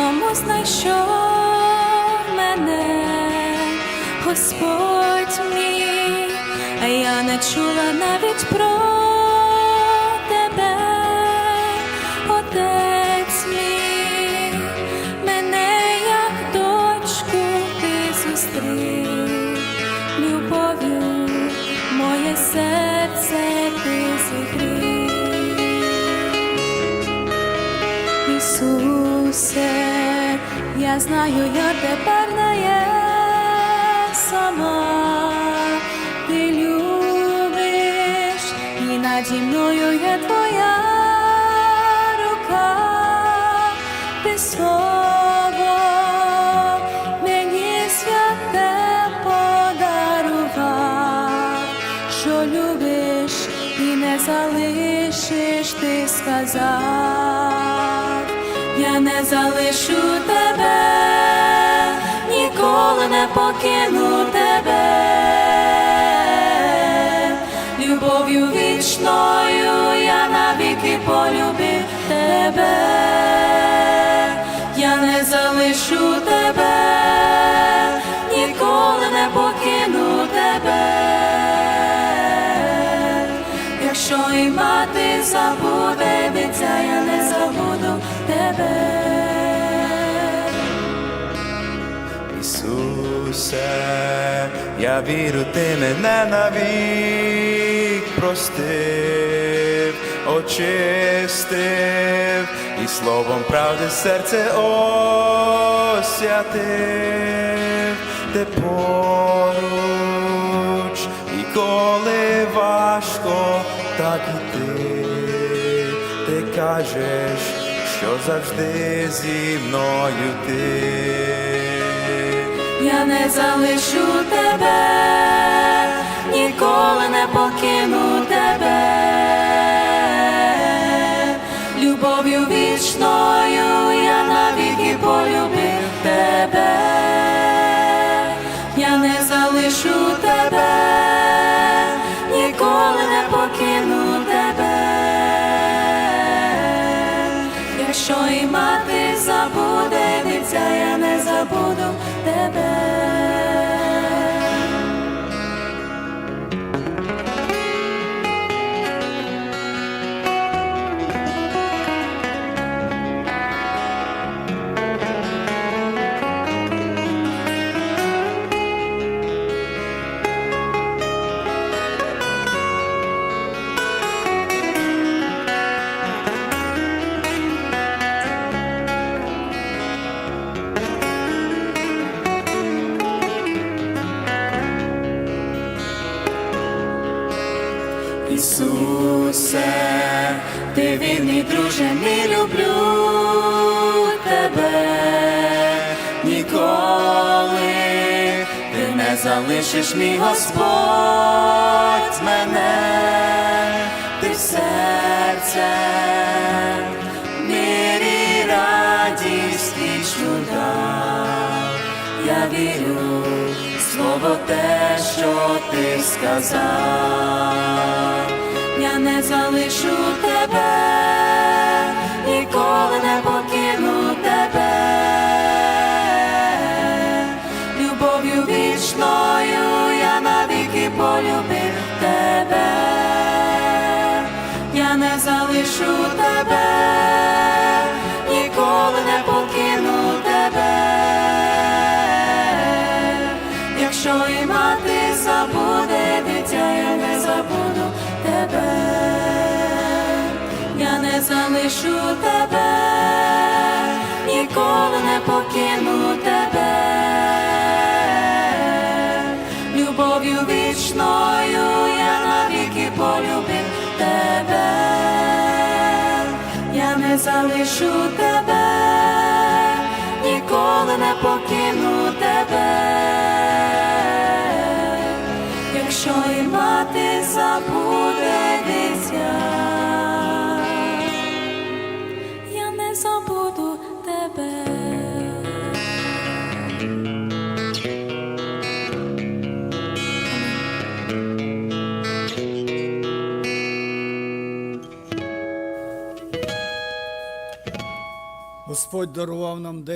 грішному знайшов мене, Господь мій, а я не чула навіть про тебе, Отець мій, мене як дочку ти зустрів, любов'ю моє серце ти зігрів. Ісусе, я знаю, я тепер не є сама, ти любиш, і наді мною є твоя рука, ти слово мені святе подарував, що любиш і не залишиш, ти сказав, залишу тебе, ніколи не покину тебе, любов'ю вічною я навіки полюбив тебе, я не залишу тебе, ніколи не покину тебе. Якщо і мати забуде дитя, я не забуду тебе. Ісусе, я вірю, ти мене навік простив, очистив. І словом правди серце освятив, ти поруч, і коли важко, так і ти, ти кажеш, що завжди зі мною ти. Я не залишу тебе, ніколи не покину тебе, любов'ю вічною я навіки полюбив тебе, Ісусе, ти вірний друже, мій люблю тебе. Ніколи ти не залишиш мій Господь мене, ти в серце, чуда. Я вірю слово те, що ти сказав. Я не залишу тебе, ніколи не покину тебе. Любов'ю вічною я навіки полюбив я не залишу тебе, ніколи не покину тебе, любов'ю вічною я навіки полюбив тебе, я не залишу тебе, ніколи не покину Господь дарував нам день.